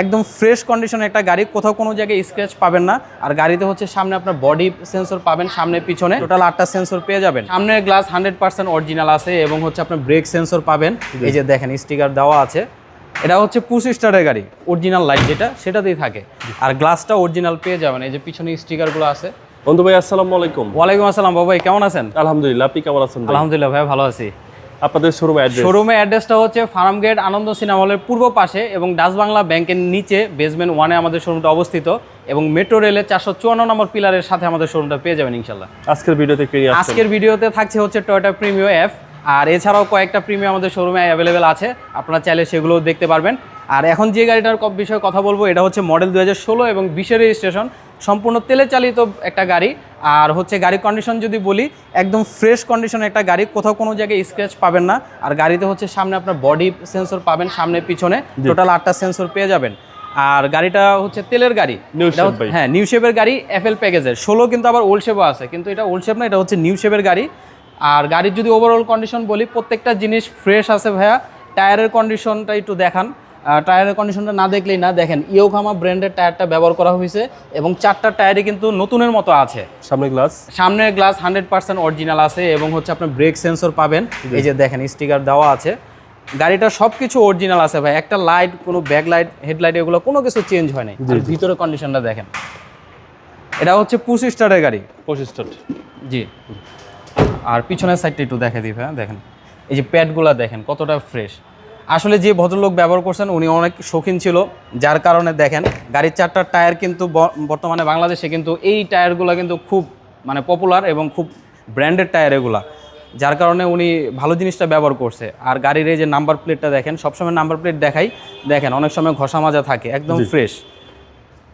একদম ফ্রেশ কন্ডিশনের একটা গাড়ি কোথাও কোনো জায়গায় স্ক্র্যাচ পাবেন না। আর গাড়িতে হচ্ছে সামনে আপনার বডি সেন্সর পাবেন সামনে পিছনে। টোটাল আটটা সেন্সর পেয়ে যাবেন। সামনের গ্লাস হান্ড্রেড পার্সেন্ট অরিজিনাল আছে এবং হচ্ছে আপনার ব্রেক সেন্সর পাবেন। এই যে দেখেন স্টিকার দেওয়া আছে। এটা হচ্ছে পুশ স্টারের গাড়ি অরিজিনাল লাইট যেটা সেটাতেই থাকে। আর গ্লাসটা অরিজিনাল পেয়ে যাবেন। এই যে পিছনে স্টিকারগুলো আছে। বন্ধু ভাই আসসালামু আলাইকুম। ওয়ালাইকুম আসসালাম বাবাই কেমন আছেন? আলহামদুলিল্লাহ আপনি কেমন আছেন আলহামদুলিল্লাহ ভাই ভালো আছি। আপনাদের শোরুম অ্যাড্রেস শোরুমের অ্যাড্রেসটা হচ্ছে ফার্ম গেট আনন্দ সিনেমা হলের পূর্ব পাশে এবং ডাচ বাংলা ব্যাংকের নিচে বেসমেন্ট ওয়ানে আমাদের শোরুমটা অবস্থিত এবং মেট্রো রেলের চারশো চুয়ান্ন নম্বর পিলারের সাথে আমাদের শোরুমটা পেয়ে যাবেন ইনশাল্লাহ। আজকের ভিডিওতে আজকের ভিডিওতে থাকছে হচ্ছে টয়টা প্রিমিও এফ আর এছাড়াও কয়েকটা প্রিমিয়াম আমাদের শোরুমে অ্যাভেলেবেল আছে। আপনারা চাইলে সেগুলোও দেখতে পারবেন। আর এখন যে গাড়িটার বিষয়ে কথা বলব এটা হচ্ছে মডেল দু হাজার ষোলো এবং বিশের রেজিস্ট্রেশন সম্পূর্ণ তেলে চালিত একটা গাড়ি। আর হচ্ছে গাড়ির কন্ডিশন যদি বলি একদম ফ্রেশ কন্ডিশনের একটা গাড়ি। কোথাও কোনো জায়গায় স্ক্র্যাচ পাবেন না। আর গাড়িতে হচ্ছে সামনে আপনার বডি সেন্সর পাবেন সামনে পিছনে। টোটাল আটটা সেন্সর পেয়ে যাবেন। আর গাড়িটা হচ্ছে তেলের গাড়ি। হ্যাঁ নিউ শেপের গাড়ি এফএল প্যাকেজের ষোলো কিন্তু আবার ওল্ড শেপও আছে। কিন্তু এটা ওল্ড শেপ না এটা হচ্ছে নিউ শেপের গাড়ি। আর গাড়ির যদি ওভারঅল কন্ডিশন বলি প্রত্যেকটা জিনিস ফ্রেশ আছে ভাইয়া। টায়ারের কন্ডিশনটা একটু দেখান। টায়ারের কন্ডিশনটা না দেখলেই না দেখেন ইয়োখামা ব্র্যান্ডের টায়ারটা ব্যবহার করা হয়েছে এবং চারটা টায়ারে কিন্তু নতুনের মতো আছে। সামনে গ্লাস সামনের গ্লাস হান্ড্রেড পার্সেন্ট অরিজিনাল আছে এবং হচ্ছে আপনার ব্রেক সেন্সর পাবেন। এই যে দেখেন স্টিকার দেওয়া আছে। গাড়িটা সব কিছু অরিজিনাল আছে ভাই। একটা লাইট কোনো ব্যাক লাইট হেডলাইট এগুলো কোনো কিছু চেঞ্জ হয় নাই। ভিতরে কন্ডিশনটা দেখেন। এটা হচ্ছে পুশ স্টারের গাড়ি। পঁচিশ স্টার জি। আর পিছনের সাইডটা একটু দেখে দিই হ্যাঁ দেখেন। এই যে প্যাডগুলো দেখেন কতটা ফ্রেশ আসলে যে ভদ্রলোক ব্যবহার করছেন উনি অনেক শৌখিন ছিল যার কারণে দেখেন গাড়ির চারটা টায়ার কিন্তু বর্তমানে বাংলাদেশে কিন্তু এই টায়ারগুলো কিন্তু খুব মানে পপুলার এবং খুব ব্র্যান্ডেড টায়ার এগুলা। যার কারণে উনি ভালো জিনিসটা ব্যবহার করছে। আর গাড়ির এই যে নাম্বার প্লেটটা দেখেন সবসময় নাম্বার প্লেট দেখাই দেখেন অনেক সময় ঘষা মাজা থাকে একদম ফ্রেশ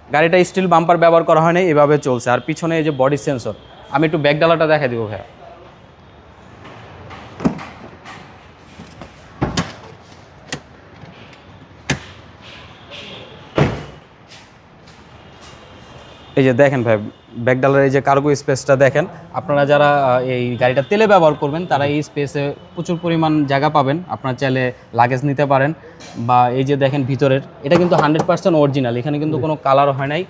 গাড়িটা স্টিল বাম্পার ব্যবহার করা হয়নি এভাবে চলছে। আর পিছনে এই যে বডি সেন্সর আমি একটু ব্যাক ডালাটা দেখাই দিব ভাইয়া। এই যে দেখেন ভাই ব্যাকডালার এই যে কার্গো স্পেসটা দেখেন, আপনারা যারা এই গাড়িটা তেলে ব্যবহার করবেন, তারা এই স্পেসে প্রচুর পরিমাণ জায়গা পাবেন, আপনারা চাইলে লাগেজ নিতে পারেন, বা এই যে দেখেন ভিতরের, এটা কিন্তু হান্ড্রেড পার্সেন্ট অরিজিনাল এখানে কিন্তু কোনো কালার হয় নাই,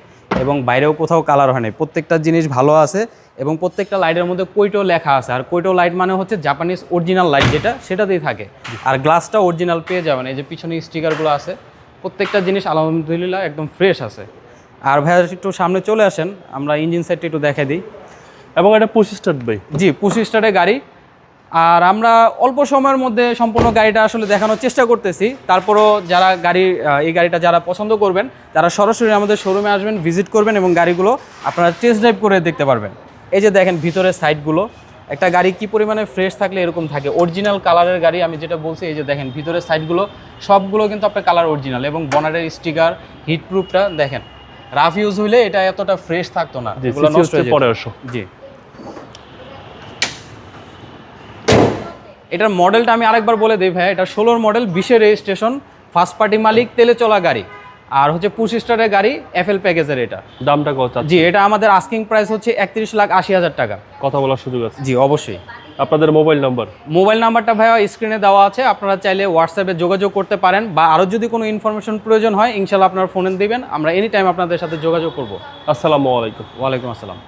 এবং বাইরেও কোথাও কালার হয় নাই। প্রত্যেকটা জিনিস ভালো আছে, এবং প্রত্যেকটা লাইটের মধ্যে কৈটো লেখা আছে, আর কৈটো লাইট মানে হচ্ছে জাপানিজ অরিজিনাল লাইট যেটা, সেটাতেই থাকে। আর গ্লাসটা অরিজিনাল পেয়ে যাবেন, এই যে পিছনে স্টিকারগুলো আছে, প্রত্যেকটা জিনিস আলহামদুলিল্লাহ একদম ফ্রেশ আছে। আর ভাইয়া একটু সামনে চলে আসেন আমরা ইঞ্জিন সাইডটা একটু দেখাই দিই। এবং এটা পঁচিশ স্টার্ট ভাই। জি পঁচিশ স্টারের গাড়ি। আর আমরা অল্প সময়ের মধ্যে সম্পূর্ণ গাড়িটা আসলে দেখানোর চেষ্টা করতেছি। তারপরও যারা গাড়ি এই গাড়িটা যারা পছন্দ করবেন তারা সরাসরি আমাদের শোরুমে আসবেন ভিজিট করবেন এবং গাড়িগুলো আপনারা টেস্ট ড্রাইভ করে দেখতে পারবেন। এই যে দেখেন ভিতরের সাইডগুলো একটা গাড়ি কি পরিমাণে ফ্রেশ থাকলে এরকম থাকে। অরিজিনাল কালারের গাড়ি আমি যেটা বলছি এই যে দেখেন ভিতরের সাইডগুলো সবগুলো কিন্তু আপনার কালার অরিজিনাল এবং বনারের স্টিকার হিট প্রুফটা দেখেন। রাফ ইউজ হইলে এটা এতটা ফ্রেশ থাকতো না। এগুলো নষ্ট হয়ে। পনেরোশো জি। এটার মডেলটা আমি আরেকবার বলে দিই ভাই এটা ষোলোর মডেল বিশের রেজিস্ট্রেশন ফার্স্ট পার্টি মালিক তেলে চলা গাড়ি। আর হচ্ছে পুশ স্টারের গাড়ি এফএল প্যাকেজের এটা। দামটা কত জি এটা আমাদের আস্কিং প্রাইস হচ্ছে একত্রিশ লাখ আশি হাজার টাকা। কথা বলার সুযোগ আছে। জি অবশ্যই। আপনাদের মোবাইল নাম্বার? মোবাইল নাম্বারটা ভাইয়া স্ক্রিনে দেওয়া আছে। আপনারা চাইলে হোয়াটসঅ্যাপে যোগাযোগ করতে পারেন বা আরও যদি কোনো ইনফরমেশন প্রয়োজন হয় ইনশাল্লাহ আপনার ফোনে দিবেন। আমরা এনি টাইম আপনাদের সাথে যোগাযোগ করব। আসসালামু আলাইকুম। ওয়ালাইকুম আসসালাম।